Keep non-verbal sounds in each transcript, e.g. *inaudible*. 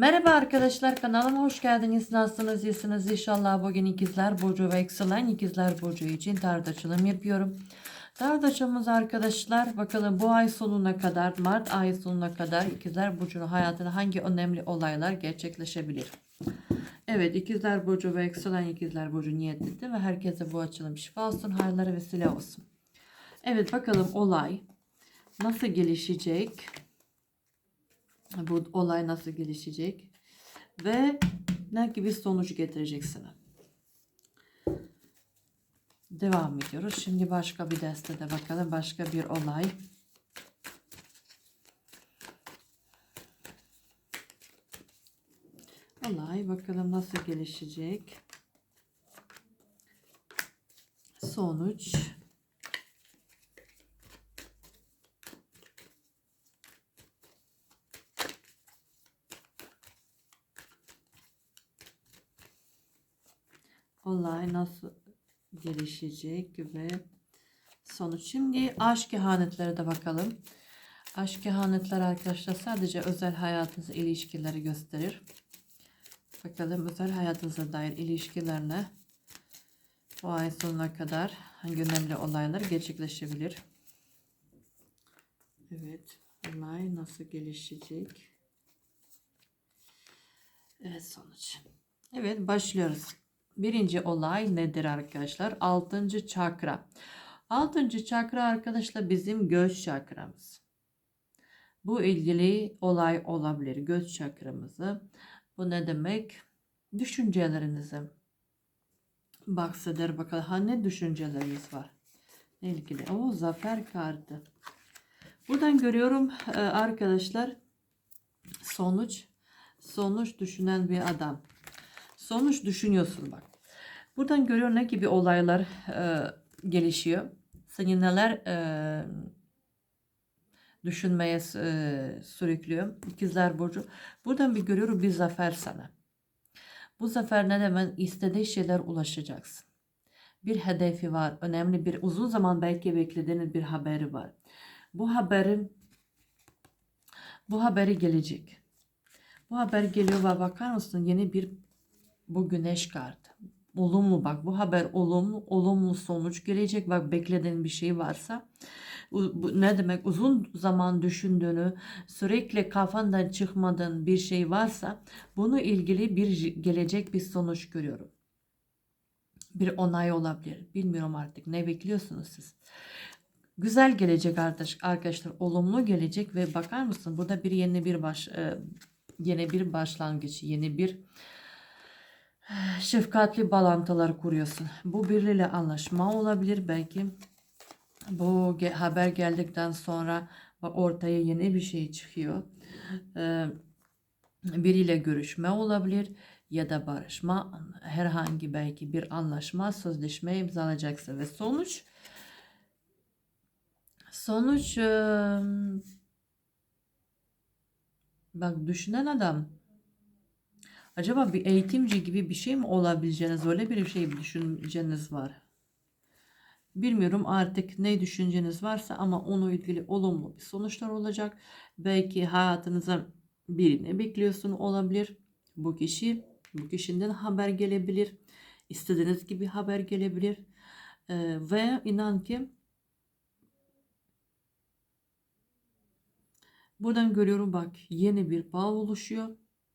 Merhaba arkadaşlar kanalıma hoş geldiniz. Nasılsınız? İyisiniz inşallah. Bugün ikizler burcu ve yükselen ikizler burcu için tarot açılım yapıyorum. Tarot açılımımız arkadaşlar bakalım bu ay sonuna kadar Mart ayı sonuna kadar ikizler burcunun hayatında hangi önemli olaylar gerçekleşebilir? Evet ikizler burcu ve yükselen ikizler burcu niyet etti ve herkese bu açılım şifa olsun, hayırlara vesile olsun. Evet bakalım olay nasıl gelişecek? Bu olay nasıl gelişecek ve ne gibi sonuç getirecek sana. Devam ediyoruz. Şimdi başka bir destede bakalım. Başka bir olay. Olay bakalım nasıl gelişecek. Sonuç. Olay nasıl gelişecek ve sonuç. Şimdi aşk kehanetlere de bakalım. Aşk kehanetler arkadaşlar sadece özel hayatınızı ilişkileri gösterir. Bakalım özel hayatınıza dair ilişkilerine bu ay sonuna kadar hangi önemli olaylar gerçekleşebilir. Evet. Olay nasıl gelişecek? Evet sonuç. Evet başlıyoruz. Birinci olay nedir arkadaşlar? Altıncı çakra. Altıncı çakra arkadaşlar bizim göz çakramız. Bu ilgili olay olabilir. Göz çakramızı. Bu ne demek? Düşüncelerinizi bahseder bakalım. Ha ne düşünceleriniz var? Ne ilgili? O zafer kartı. Buradan görüyorum e, arkadaşlar sonuç sonuç düşünen bir adam. Sonuç düşünüyorsun bak. Buradan görüyor ne gibi olaylar e, gelişiyor. Seni neler e, düşünmeye e, sürüklüyor. İkizler Burcu. Buradan bir görüyorum bir zafer sana. Bu zafer ne demek? İstediği şeyler ulaşacaksın. Bir hedefi var. Önemli bir uzun zaman belki beklediğiniz bir haberi var. Bu haberin bu haberi gelecek. Bu haber geliyor ve bakar mısın yeni bir bu güneş kartı. Olumlu bak bu haber olumlu olumlu sonuç gelecek bak beklediğin bir şey varsa bu ne demek uzun zaman düşündüğünü sürekli kafandan çıkmadığın bir şey varsa bunu ilgili bir gelecek bir sonuç görüyorum. Bir onay olabilir. Bilmiyorum artık ne bekliyorsunuz siz. Güzel gelecek arkadaş, arkadaşlar olumlu gelecek ve bakar mısın burada bir yeni bir baş e, yeni bir başlangıç yeni bir şefkatli bağlantılar kuruyorsun. Bu biriyle anlaşma olabilir belki. Bu haber geldikten sonra ortaya yeni bir şey çıkıyor. Ee, biriyle görüşme olabilir ya da barışma herhangi belki bir anlaşma sözleşme imzalayacaksın ve sonuç sonuç bak düşünen adam Acaba bir eğitimci gibi bir şey mi olabileceğiniz öyle bir şey bir düşünceniz var. Bilmiyorum artık ne düşünceniz varsa ama onu ilgili olumlu bir sonuçlar olacak. Belki hayatınıza birini bekliyorsun olabilir. Bu kişi, bu kişiden haber gelebilir. İstediğiniz gibi haber gelebilir. Ee, ve inan ki buradan görüyorum bak yeni bir bağ oluşuyor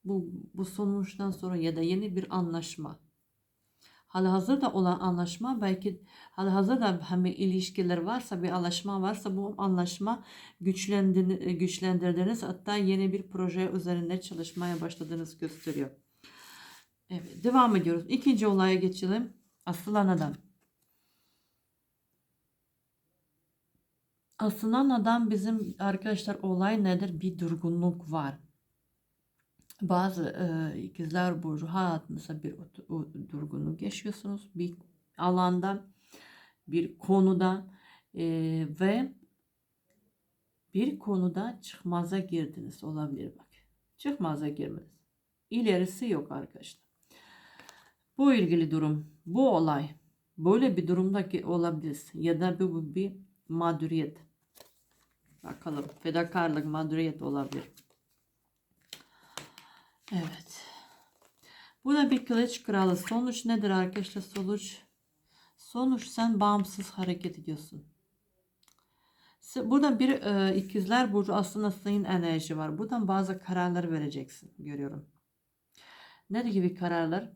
bu, bu sonuçtan sonra ya da yeni bir anlaşma. Halihazırda olan anlaşma belki halihazırda hem ilişkiler varsa bir anlaşma varsa bu anlaşma güçlendirdiniz hatta yeni bir proje üzerinde çalışmaya başladığınız gösteriyor. Evet devam ediyoruz. İkinci olaya geçelim. Asılan adam. Asılan adam bizim arkadaşlar olay nedir? Bir durgunluk var bazı e, ikizler burcu hayatınızda bir durgunluk yaşıyorsunuz. Bir alanda, bir konuda e, ve bir konuda çıkmaza girdiniz olabilir bak. Çıkmaza girmeniz. İlerisi yok arkadaşlar. Bu ilgili durum, bu olay böyle bir durumdaki olabilir ya da bu bir mağduriyet. Bakalım fedakarlık, mağduriyet olabilir. Evet. Bu da bir kılıç kralı. Sonuç nedir arkadaşlar? Sonuç sonuç sen bağımsız hareket ediyorsun. Burada bir e, ikizler burcu aslında senin enerji var. Buradan bazı kararlar vereceksin görüyorum. Ne gibi kararlar?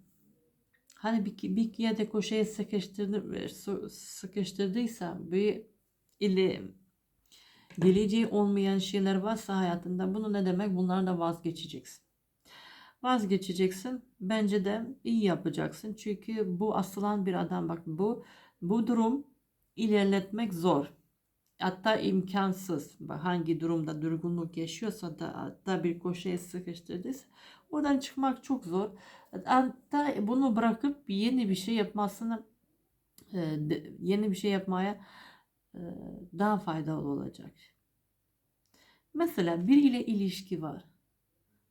Hani bir, bir yerde koşuya sıkıştırdı, e, sıkıştırdıysa bir ile geleceği olmayan şeyler varsa hayatında bunu ne demek? Bunlardan vazgeçeceksin. Vazgeçeceksin. Bence de iyi yapacaksın. Çünkü bu asılan bir adam bak bu bu durum ilerletmek zor. Hatta imkansız. Hangi durumda durgunluk yaşıyorsa da hatta bir koşuya sıkıştırdıysa oradan çıkmak çok zor. Hatta bunu bırakıp yeni bir şey yapmasını e, yeni bir şey yapmaya e, daha faydalı olacak. Mesela biriyle ilişki var.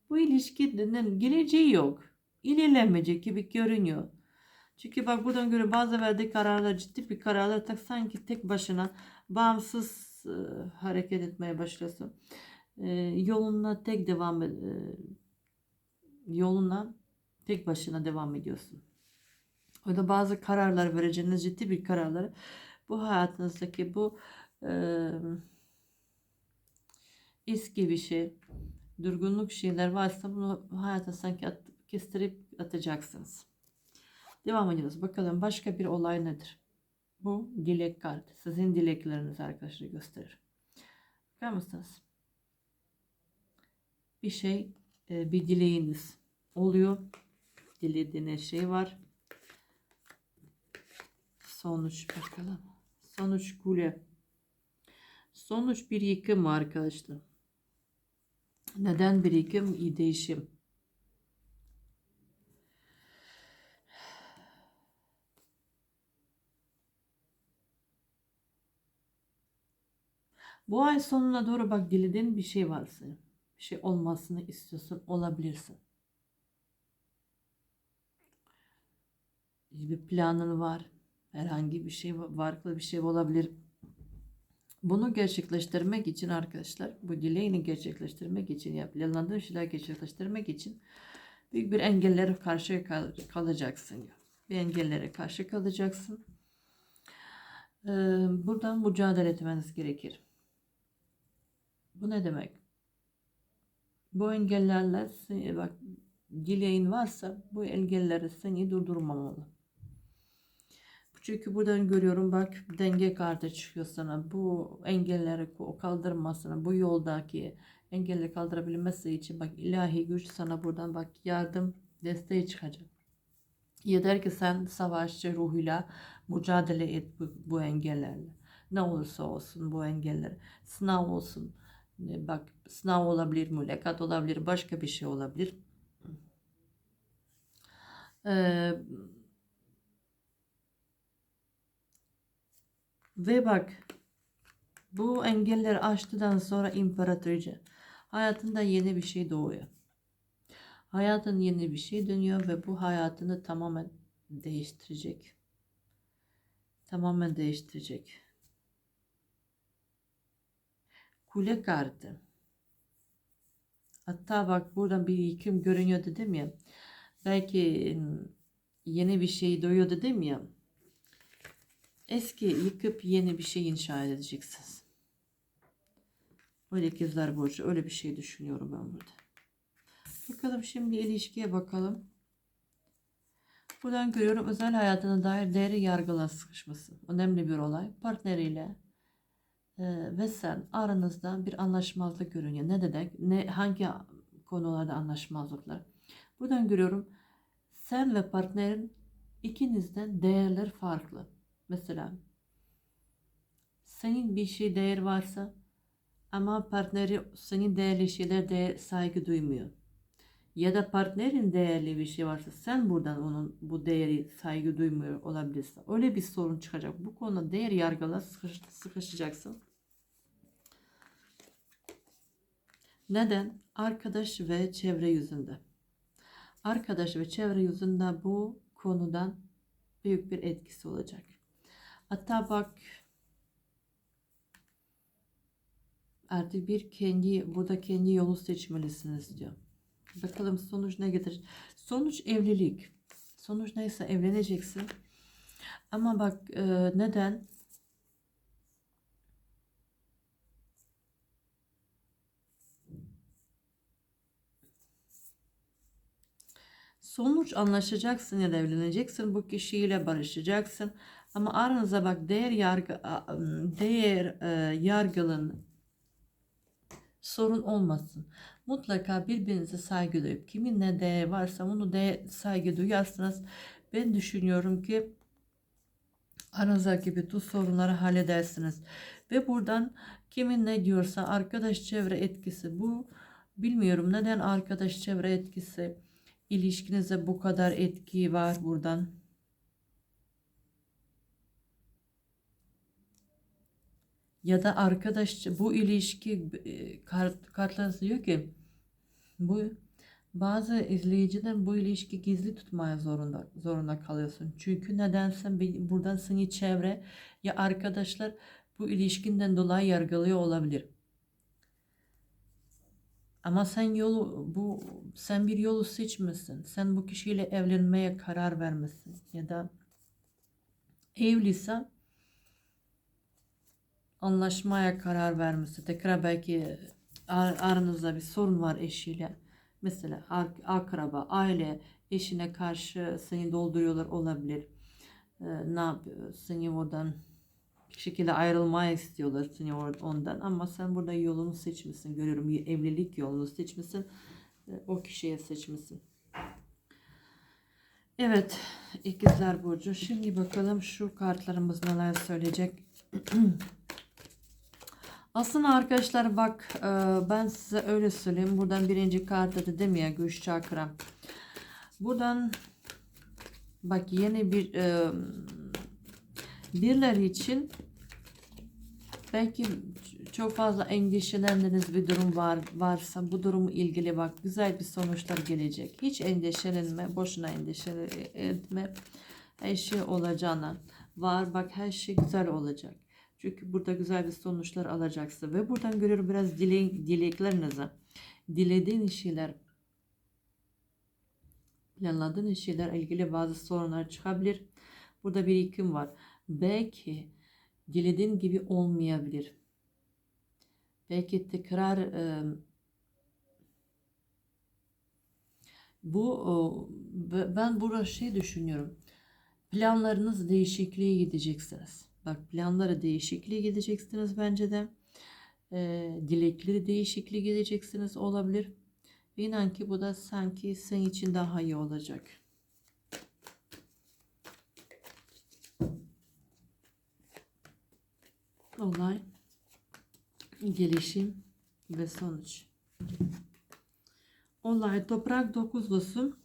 Bu ilişkinin geleceği yok. İlerlemeyecek gibi görünüyor. Çünkü bak buradan göre bazı verdiği kararlar ciddi bir kararlar tak sanki tek başına bağımsız e, hareket etmeye başlasın. E, yoluna tek devam e, yoluna tek başına devam ediyorsun. O da bazı kararlar vereceğiniz ciddi bir kararları bu hayatınızdaki bu e, eski bir şey, durgunluk şeyler varsa bunu hayata sanki at, kestirip atacaksınız. Devam ediyoruz. Bakalım başka bir olay nedir? Bu dilek kartı. Sizin dileklerinizi arkadaşlar gösterir. Bakar mısınız? Bir şey, e, bir dileğiniz oluyor. Dilediğiniz şey var. Sonuç bakalım. Sonuç kule. Sonuç bir yıkım arkadaşlar. Neden bir yıkım? İyi değişim. Bu ay sonuna doğru bak dilediğin bir şey varsa, bir şey olmasını istiyorsun, olabilirsin. Bir planın var, herhangi bir şey, farklı bir şey olabilir. Bunu gerçekleştirmek için arkadaşlar, bu dileğini gerçekleştirmek için, ya şeyler gerçekleştirmek için büyük bir engellere karşı kal- kalacaksın. ya. Bir engellere karşı kalacaksın. Ee, buradan mücadele etmeniz gerekir. Bu ne demek? Bu engellerle bak dileğin varsa bu engelleri seni durdurmamalı. Çünkü buradan görüyorum bak denge kartı çıkıyor sana. Bu engelleri ko- kaldırmasına, bu yoldaki engelleri kaldırabilmesi için bak ilahi güç sana buradan bak yardım, desteği çıkacak. Yeter ki sen savaşçı ruhuyla mücadele et bu, bu engellerle. Ne olursa olsun bu engeller. Sınav olsun. Bak sınav olabilir, mülakat olabilir, başka bir şey olabilir. Ee, ve bak bu engelleri aştıktan sonra imparatoriçe hayatında yeni bir şey doğuyor. Hayatın yeni bir şey dönüyor ve bu hayatını tamamen değiştirecek. Tamamen değiştirecek. Kule kartı. Hatta bak burada bir yıkım görünüyor dedim ya. Belki mm, yeni bir şey doğuyor dedim ya. Eski yıkıp yeni bir şey inşa edeceksiniz. Öyle ikizler burcu öyle bir şey düşünüyorum ben burada. Bakalım şimdi ilişkiye bakalım. Buradan görüyorum özel hayatına dair değeri yargıla sıkışması. Önemli bir olay. Partneriyle e, ve sen aranızda bir anlaşmazlık görünüyor. Ne demek? Ne hangi konularda anlaşmazlıklar? Buradan görüyorum sen ve partnerin ikinizden değerler farklı. Mesela senin bir şey değer varsa ama partneri senin değerli şeyler değer, saygı duymuyor. Ya da partnerin değerli bir şey varsa sen buradan onun bu değeri saygı duymuyor olabilirsin. Öyle bir sorun çıkacak. Bu konuda değer yargıla sıkış, sıkışacaksın. Neden? Arkadaş ve çevre yüzünde. Arkadaş ve çevre yüzünde bu konudan büyük bir etkisi olacak. Hatta bak artık bir kendi burada kendi yolu seçmelisiniz diyor. Bakalım sonuç ne getirir. Sonuç evlilik. Sonuç neyse evleneceksin. Ama bak e, neden? Sonuç anlaşacaksın ya da evleneceksin. Bu kişiyle barışacaksın. Ama aranıza bak değer yargı değer e, yargılın sorun olmasın. Mutlaka birbirinize saygı duyup kimin ne değer varsa onu de saygı duyarsınız. Ben düşünüyorum ki aranızdaki bütün sorunları halledersiniz. Ve buradan kimin ne diyorsa arkadaş çevre etkisi bu. Bilmiyorum neden arkadaş çevre etkisi ilişkinize bu kadar etki var buradan. Ya da arkadaş bu ilişki e, kart, kartlarınız diyor ki bu bazı izleyiciden bu ilişki gizli tutmaya zorunda zorunda kalıyorsun. Çünkü nedense buradan seni çevre ya arkadaşlar bu ilişkinden dolayı yargılıyor olabilir. Ama sen yolu bu sen bir yolu seçmişsin. Sen bu kişiyle evlenmeye karar vermişsin ya da evliysen anlaşmaya karar vermesi. Tekrar belki ar- aranızda bir sorun var eşiyle. Mesela akraba, aile eşine karşı seni dolduruyorlar olabilir. Ee, ne yapıyor? Seni oradan bir şekilde ayrılmaya istiyorlar seni ondan ama sen burada yolunu seçmişsin. Görüyorum evlilik yolunu seçmişsin. Ee, O kişiye seçmişsin. Evet, ikizler burcu. Şimdi bakalım şu kartlarımız neler söyleyecek. *clears throat* Aslında arkadaşlar bak e, ben size öyle söyleyeyim. Buradan birinci kartı dedim ya güç çakra. Buradan bak yeni bir e, birileri için belki çok fazla endişelendiğiniz bir durum var varsa bu durumu ilgili bak güzel bir sonuçlar gelecek. Hiç endişelenme, boşuna endişe etme. Her şey olacağına var. Bak her şey güzel olacak. Çünkü burada güzel bir sonuçlar alacaksın. Ve buradan görüyorum biraz dile, dileklerinizi. Dilediğin şeyler, planladığın şeyler ilgili bazı sorunlar çıkabilir. Burada bir ikim var. Belki dilediğin gibi olmayabilir. Belki tekrar e, bu o, ben burada şey düşünüyorum. Planlarınız değişikliğe gideceksiniz. Bak planları değişikliğe gideceksiniz bence de. E, dilekleri değişikliğe gideceksiniz olabilir. İnan ki bu da sanki senin için daha iyi olacak. Olay, gelişim ve sonuç. Olay toprak dokuzlusu.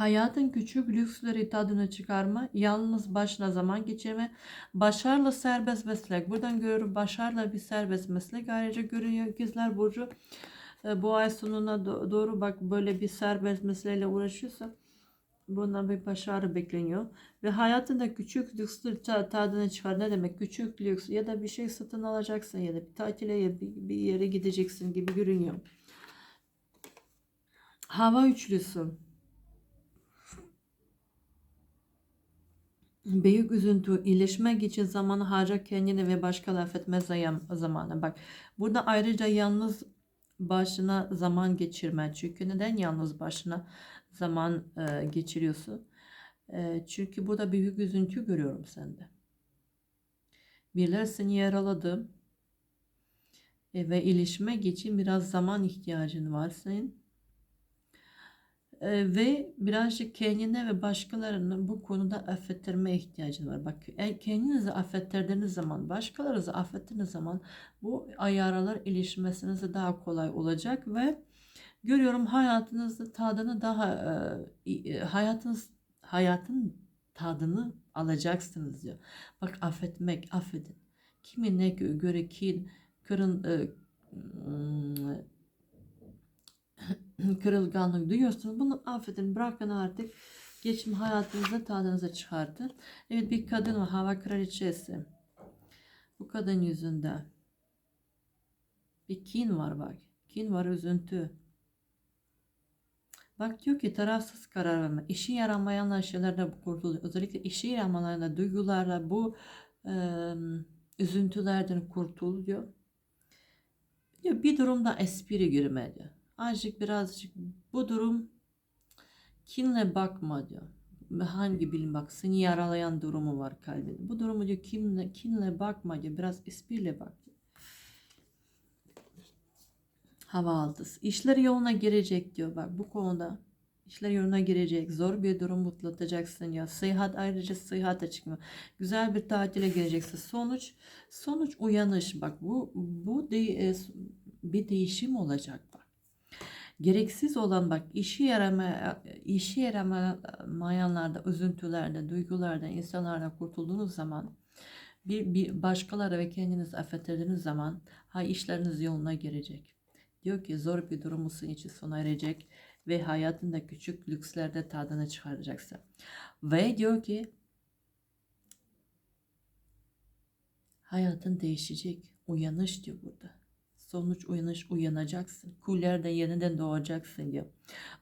Hayatın küçük lüksleri tadını çıkarma, yalnız başına zaman geçirme, başarılı serbest meslek. Buradan görüyorum başarılı bir serbest meslek. Ayrıca görüyor ikizler burcu e, bu ay sonuna do- doğru bak böyle bir serbest mesleğiyle uğraşıyorsa bundan bir başarı bekleniyor. Ve hayatında küçük lüksleri ta- tadını çıkar. Ne demek küçük lüks ya da bir şey satın alacaksın ya da bir tatile ya bir, bir yere gideceksin gibi görünüyor. Hava üçlüsü. Büyük üzüntü, iyileşmek için zamanı harca kendini ve başkaları affetme zamanı. Bak burada ayrıca yalnız başına zaman geçirme. Çünkü neden yalnız başına zaman e, geçiriyorsun? E, çünkü burada büyük üzüntü görüyorum sende. Birileri seni yaraladı. E, ve iyileşmek için biraz zaman ihtiyacın var senin. Ee, ve birazcık kendine ve başkalarını bu konuda affettirme ihtiyacın var. Bak e, kendinizi affettirdiğiniz zaman, başkalarınızı affettiğiniz zaman bu ayaralar ilişmesiniz daha kolay olacak ve görüyorum hayatınızda tadını daha e, e, hayatınız hayatın tadını alacaksınız diyor. Bak affetmek, affedin. Kimine gö- göre kin, kırın, e, *clears throat* kırılganlık duyuyorsunuz. Bunu affedin, bırakın artık. Geçim hayatınızda tadınıza çıkartın. Evet bir kadın var, hava kraliçesi. Bu kadın yüzünde bir kin var bak. Kin var, üzüntü. Bak diyor ki tarafsız karar verme. İşe yaramayan şeylerden kurtuluyor. Özellikle işe yaramalarla, duygularla bu e, üzüntülerden kurtul diyor. Bir durumda espri girme diyor. Azıcık birazcık bu durum kinle bakma diyor. Hangi bilim bak seni yaralayan durumu var kalbinde. Bu durumu diyor kinle, kinle bakma diyor. Biraz espriyle bak. Hava altısı. İşler yoluna girecek diyor bak bu konuda. İşler yoluna girecek. Zor bir durum mutlatacaksın ya. Seyahat ayrıca seyahate çıkma. Güzel bir tatile gireceksin. Sonuç sonuç uyanış bak bu bu de, e, bir değişim olacak. Gereksiz olan bak işi yarama işi yaramayanlarda, üzüntülerde, duygularda, insanlardan kurtulduğunuz zaman bir, bir başkaları ve kendinizi affettirdiğiniz zaman ha işleriniz yoluna girecek. Diyor ki zor bir durumu senin için sona erecek ve hayatında küçük lükslerde tadını çıkaracaksın. Ve diyor ki hayatın değişecek. Uyanış diyor burada. Sonuç uyanış uyanacaksın. Kullerden yeniden doğacaksın diyor.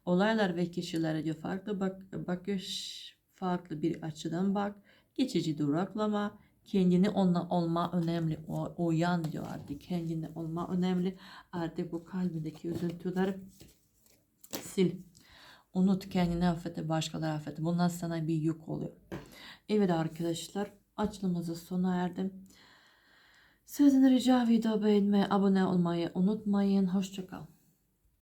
Olaylar ve kişilere diyor farklı bak bakış farklı bir açıdan bak. Geçici duraklama. Kendini onunla olma önemli. O, uyan diyor artık. Kendini olma önemli. Artık bu kalbindeki üzüntüleri sil. Unut kendini affet, başkaları affet. Bunlar sana bir yük oluyor. Evet arkadaşlar açılımızı sona erdim. Sizden rica video beğenmeyi, abone olmayı unutmayın. Hoşçakalın.